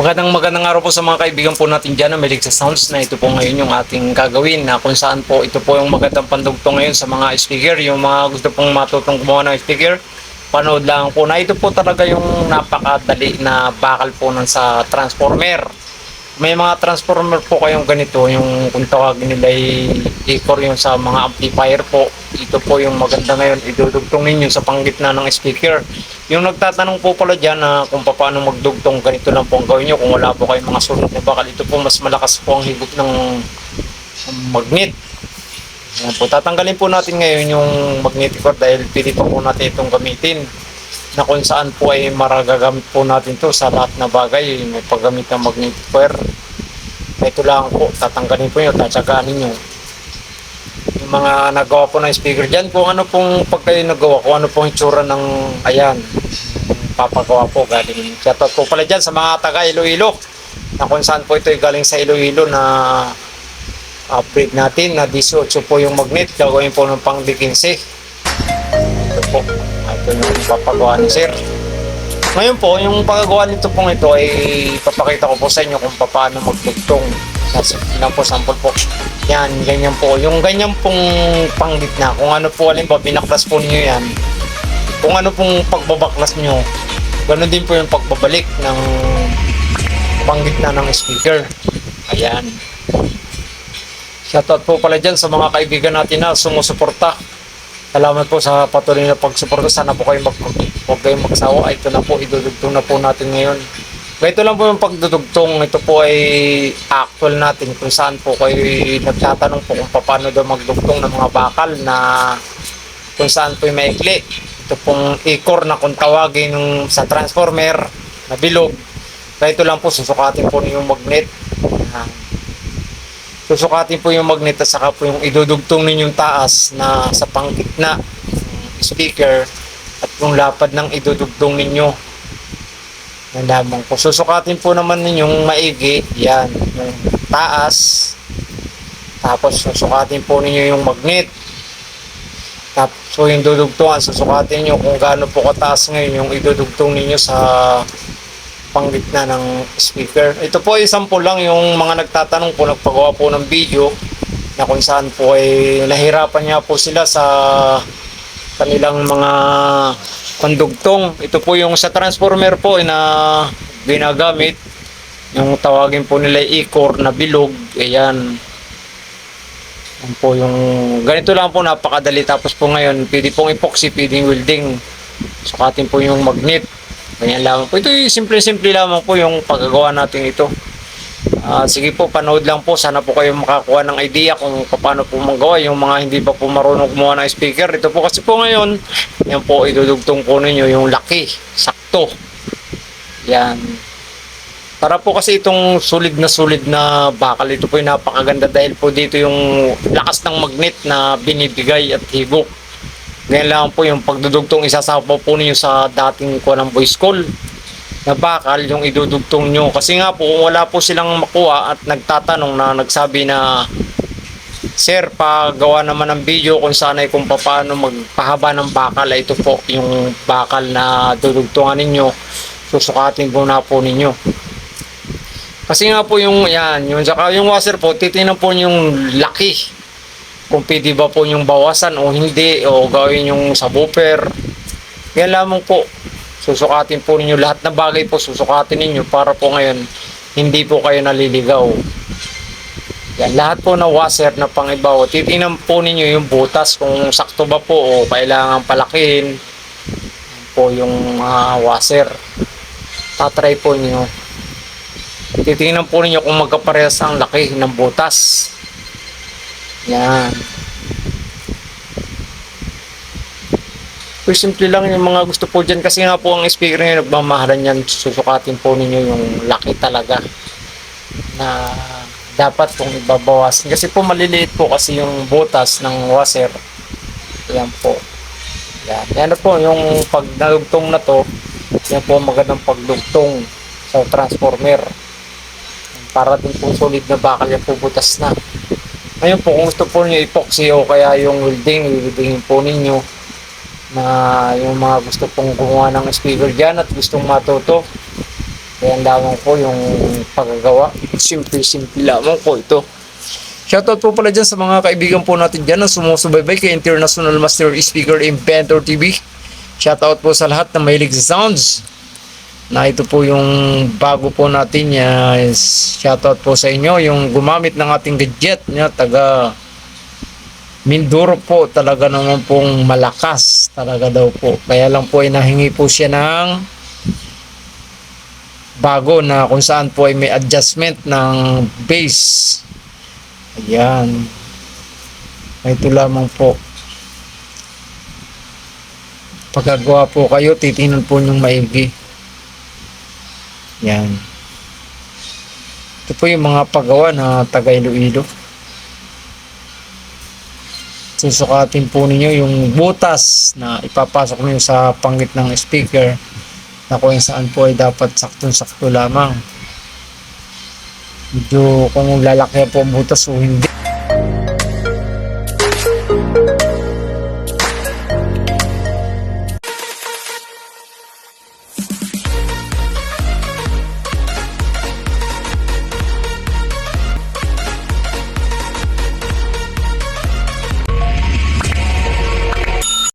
Magandang magandang araw po sa mga kaibigan po natin dyan na mahilig sa sounds na ito po ngayon yung ating gagawin na kung saan po ito po yung magandang pandugtong ngayon sa mga speaker yung mga gusto pong matutong gumawa ng speaker. Panood lang po. Na ito po talaga yung napakadali na bakal po ng sa transformer. May mga transformer po kayong ganito yung kung tawagin nila ay ikor yung sa mga amplifier po. Ito po yung maganda ngayon idudugtong ninyo sa panggitna ng speaker yung nagtatanong po pala dyan na kung paano magdugtong ganito lang po ang gawin nyo kung wala po kayong mga sunod na bakal ito po mas malakas po ang higop ng magnet. Ayan po, tatanggalin po natin ngayon yung magnetic cord dahil pili pa po natin itong gamitin na kung saan po ay maragagamit po natin to sa lahat na bagay may paggamit ng magnetic cord ito lang po, tatanggalin po yun, tatsaganin nyo mga nagawa po ng speaker dyan kung ano pong pag kayo nagawa kung ano pong itsura ng ayan papagawa po galing shoutout po pala dyan sa mga taga Iloilo na kung saan po ito galing sa Iloilo na upgrade natin na 18 po yung magnet gagawin po ng pang 15 ito po ito yung papagawa ni sir. Ngayon po yung paggawa nito pong ito ay papakita ko po sa inyo kung paano magtugtong nasa lang sample po yan ganyan po yung ganyan pong panggit na kung ano po alin po binaklas po niyo yan kung ano pong pagbabaklas nyo ganun din po yung pagbabalik ng panggitna ng speaker ayan Shoutout po pala dyan sa mga kaibigan natin na sumusuporta. Salamat po sa patuloy na pagsuporta. Sana po kayo mag huwag kayong magsawa. Ito na po, idudugtong na po natin ngayon. Ito lang po yung pagdudugtong. Ito po ay actual natin kung saan po kayo nagtatanong po kung paano daw magdugtong ng mga bakal na kung saan po yung maikli. Ito pong ikor na kung tawagin sa transformer na bilog. Kaya ito lang po, susukatin po yung magnet. Susukatin po yung magnet at saka po yung idudugtong ninyong taas na sa panggitna ng speaker at yung lapad ng idudugtong ninyo yan lamang po. Susukatin po naman ninyong maigi. Yan. Yung taas. Tapos susukatin po ninyo yung magnet. Tapos so yung dudugtungan susukatin nyo kung gaano po kataas ngayon yung idudugtong ninyo sa panggitna ng speaker. Ito po ay sample lang yung mga nagtatanong po, nagpagawa po ng video na kung saan po ay nahirapan niya po sila sa kanilang mga kondugtong. Ito po yung sa transformer po na ginagamit yung tawagin po nila ikor na bilog. Ayan. Yan po yung ganito lang po napakadali tapos po ngayon pwede pong epoxy, pwedeng welding. Sukatin po yung magnet. Ganyan lamang po. Ito yung simple-simple lamang po yung paggagawa natin ito. Ah, sige po, panood lang po. Sana po kayo makakuha ng idea kung paano po magawa yung mga hindi pa po marunong gumawa ng speaker. Ito po kasi po ngayon, yan po, idudugtong po ninyo yung laki, sakto. Yan. Para po kasi itong sulit na sulit na bakal, ito po yung napakaganda dahil po dito yung lakas ng magnet na binibigay at higop. Ngayon lang po yung pagdudugtong isasapaw po ninyo sa dating ko ng voice call na bakal yung idudugtong nyo. Kasi nga po wala po silang makuha at nagtatanong na nagsabi na Sir, pagawa naman ng video kung sanay kung paano magpahaba ng bakal. Ito po yung bakal na dudugtungan ninyo. Susukatin po na po ninyo. Kasi nga po yung yan, yung saka yung washer po, titingnan po yung laki kung pwede ba po yung bawasan o hindi o gawin yung subwoofer yan lamang po susukatin po ninyo lahat ng bagay po susukatin ninyo para po ngayon hindi po kayo naliligaw. Yan lahat po na washer na pangibaw. Titingnan po ninyo yung butas kung sakto ba po o kailangan palakihin po yung mga washer. Tatry po ninyo. Titingnan po ninyo kung magkaparehas ang laki ng butas. Yan. So, simple lang yung mga gusto po dyan. Kasi nga po ang speaker ngayon nagmamahalan yan. Susukatin po ninyo yung laki talaga na dapat pong ibabawasan. Kasi po maliliit po kasi yung butas ng washer. Yan po. Yan, yan po yung pag nalugtong na to yan po ang magandang pagdugtong sa transformer. Para din po solid na bakal yan po butas na. Ngayon po, kung gusto po niyo epoxy o kaya yung welding, weldingin po ninyo na yung mga gusto pong gumawa ng speaker dyan at gustong matuto. Kaya lamang po yung paggagawa. Simple-simple lamang po ito. Shoutout po pala dyan sa mga kaibigan po natin dyan na sumusubaybay kay International Master Speaker Inventor TV. Shoutout po sa lahat na mahilig sa sounds. Na ito po yung bago po natin yes. Shoutout po sa inyo yung gumamit ng ating gadget niya taga Mindoro po talaga naman pong malakas talaga daw po. Kaya lang po ay nahingi po siya ng bago na kung saan po ay may adjustment ng base. Ayan. Ito lamang po. Pagkagawa po kayo, titingnan po yung maigi. Yan. Ito po yung mga paggawa na taga Iloilo. Susukatin po ninyo yung butas na ipapasok niyo sa pangit ng speaker na kung saan po ay dapat saktong-sakto lamang. Medyo kung lalaki po ang butas o hindi.